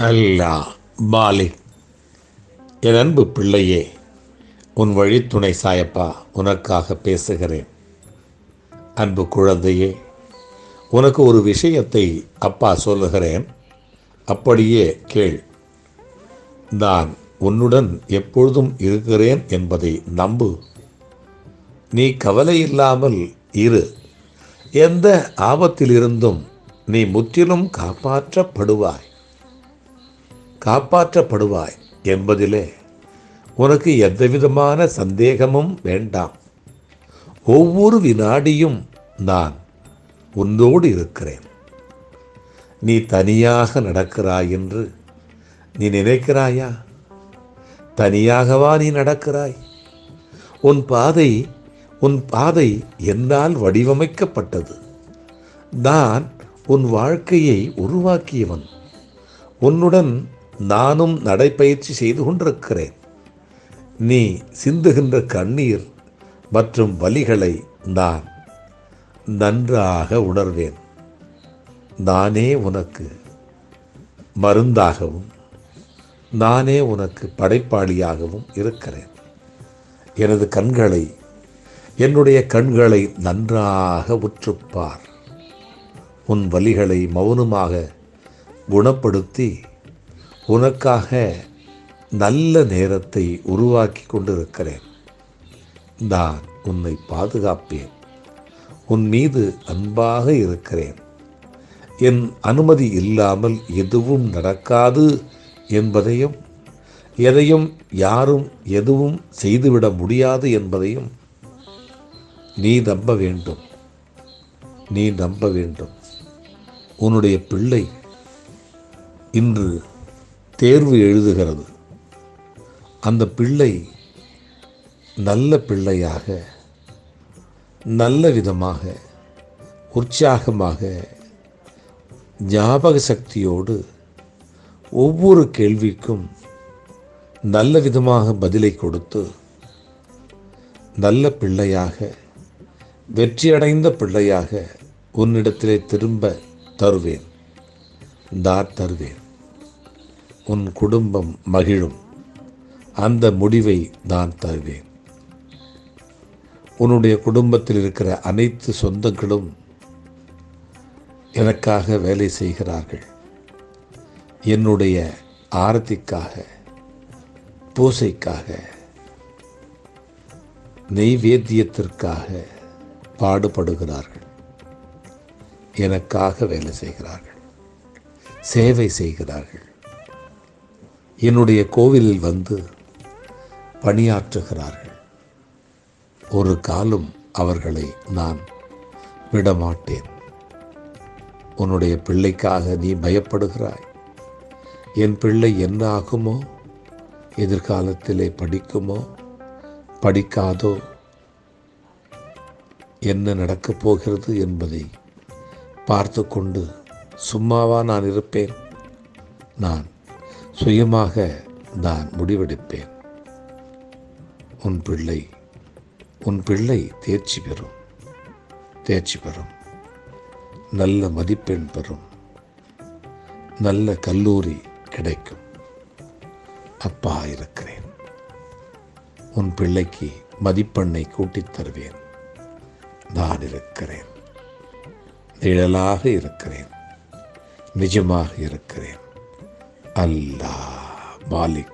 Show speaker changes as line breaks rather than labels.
அல்லா மாலி என் அன்பு பிள்ளையே உன் வழித்துணை சாயப்பா உனக்காக பேசுகிறேன். அன்பு குழந்தையே உனக்கு ஒரு விஷயத்தை அப்பா சொல்லுகிறேன். அப்படியே கேள். நான் உன்னுடன் எப்பொழுதும் இருக்கிறேன் என்பதை நம்பு. நீ கவலை இல்லாமல் இரு. எந்த ஆபத்திலிருந்தும் நீ முற்றிலும் காப்பாற்றப்படுவாய். காப்பாற்றப்படுவாய் என்பதிலே உனக்கு எந்தவிதமான சந்தேகமும் வேண்டாம். ஒவ்வொரு வினாடியும் நான் உன்னோடு இருக்கிறேன். நீ தனியாக நடக்கிறாய் என்று நீ நினைக்கிறாயா? தனியாகவா நீ நடக்கிறாய்? உன் பாதை உன் பாதை என்னால் வடிவமைக்கப்பட்டது. நான் உன் வாழ்க்கையை உருவாக்கியவன். உன்னுடன் நானும் நடைப்பயிற்சி செய்து கொண்டிருக்கிறேன். நீ சிந்துகின்ற கண்ணீர் மற்றும் வலிகளை நான் நன்றாக உணர்வேன். நானே உனக்கு மருந்தாகவும் நானே உனக்கு படைப்பாளியாகவும் இருக்கிறேன். எனது கண்களை என்னுடைய கண்களை நன்றாக உற்றுப்பார். உன் வலிகளை மௌனமாக குணப்படுத்தி உனக்காக நல்ல நேரத்தை உருவாக்கி கொண்டிருக்கிறேன். நான் உன்னை பாதுகாப்பேன். உன் மீது அன்பாக இருக்கிறேன். என் அனுமதி இல்லாமல் எதுவும் நடக்காது என்பதையும் எதையும் யாரும் எதுவும் செய்துவிட முடியாது என்பதையும் நீ நம்ப வேண்டும். நீ நம்ப வேண்டும். உன்னுடைய பிள்ளை இன்று தேர்வு எழுதுகிறது. அந்த பிள்ளை நல்ல பிள்ளையாக நல்ல விதமாக உற்சாகமாக ஞாபக சக்தியோடு ஒவ்வொரு கேள்விக்கும் நல்ல விதமாக பதிலை கொடுத்து நல்ல பிள்ளையாக வெற்றியடைந்த பிள்ளையாக உன்னிடத்திலே திரும்ப தருவேன். தார் தருவேன். உன் குடும்பம் மகிழும். அந்த முடிவை நான் தருவேன். உன்னுடைய குடும்பத்தில் இருக்கிற அனைத்து சொந்தங்களும் எனக்காக வேலை செய்கிறார்கள். என்னுடைய ஆரத்திக்காக பூசைக்காக நெய்வேத்தியத்திற்காக பாடுபடுகிறார்கள். எனக்காக வேலை செய்கிறார்கள். சேவை செய்கிறார்கள். என்னுடைய கோவிலில் வந்து பணியாற்றுகிறார்கள். ஒரு காலம் அவர்களை நான் விடமாட்டேன். உன்னுடைய பிள்ளைக்காக நீ பயப்படுகிறாய். என் பிள்ளை என்ன ஆகுமோ எதிர்காலத்திலே படிக்குமோ? படிக்காதோ? என்ன நடக்கப் போகிறது என்பதை பார்த்து கொண்டு சும்மாவா நான் இருப்பேன்? நான் சுயமாக நான் முடிவெடுப்பேன். உன் பிள்ளை உன் பிள்ளை தேர்ச்சி பெறும். தேர்ச்சி பெறும். நல்ல மதிப்பெண் பெறும். நல்ல கல்லூரி கிடைக்கும். அப்பா இருக்கிறேன். உன் பிள்ளைக்கு மதிப்பெண்ணை கூட்டித் தருவேன். நான் இருக்கிறேன். நிழலாக இருக்கிறேன். நிஜமாக இருக்கிறேன். அல்லாஹ் மாலிக்.